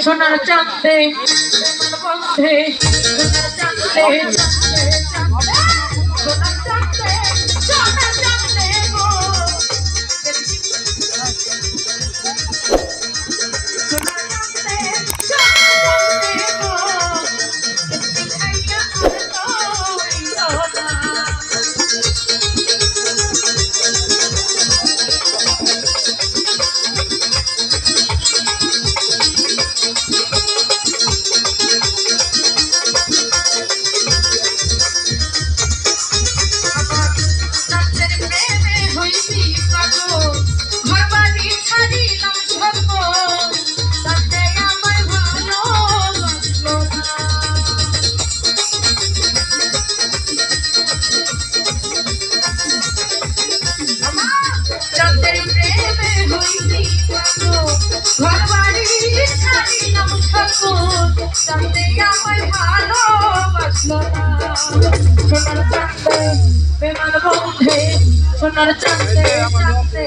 সোনার চাঁদে বন্ধে সোনার চাঁদে। ঘর বাড়ি ছাড়িলাম ঠাকুর তাতে আমায় ভালোবাসলো সোনার চাঁদে বেমান বন্ধে সোনার চাঁদে চাঁদে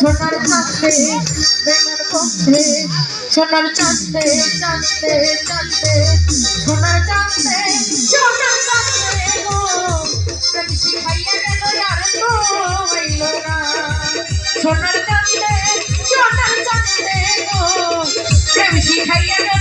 সোনার থাকতে প্রেমের পক্ষে সোনার চাঁদতে চাঁদতে চাঁদতে সোনার চাঁদতে সোনার চাঁদতে সোনার চাঁদে সোনার চাঁদে প্রেম শিখাইয়া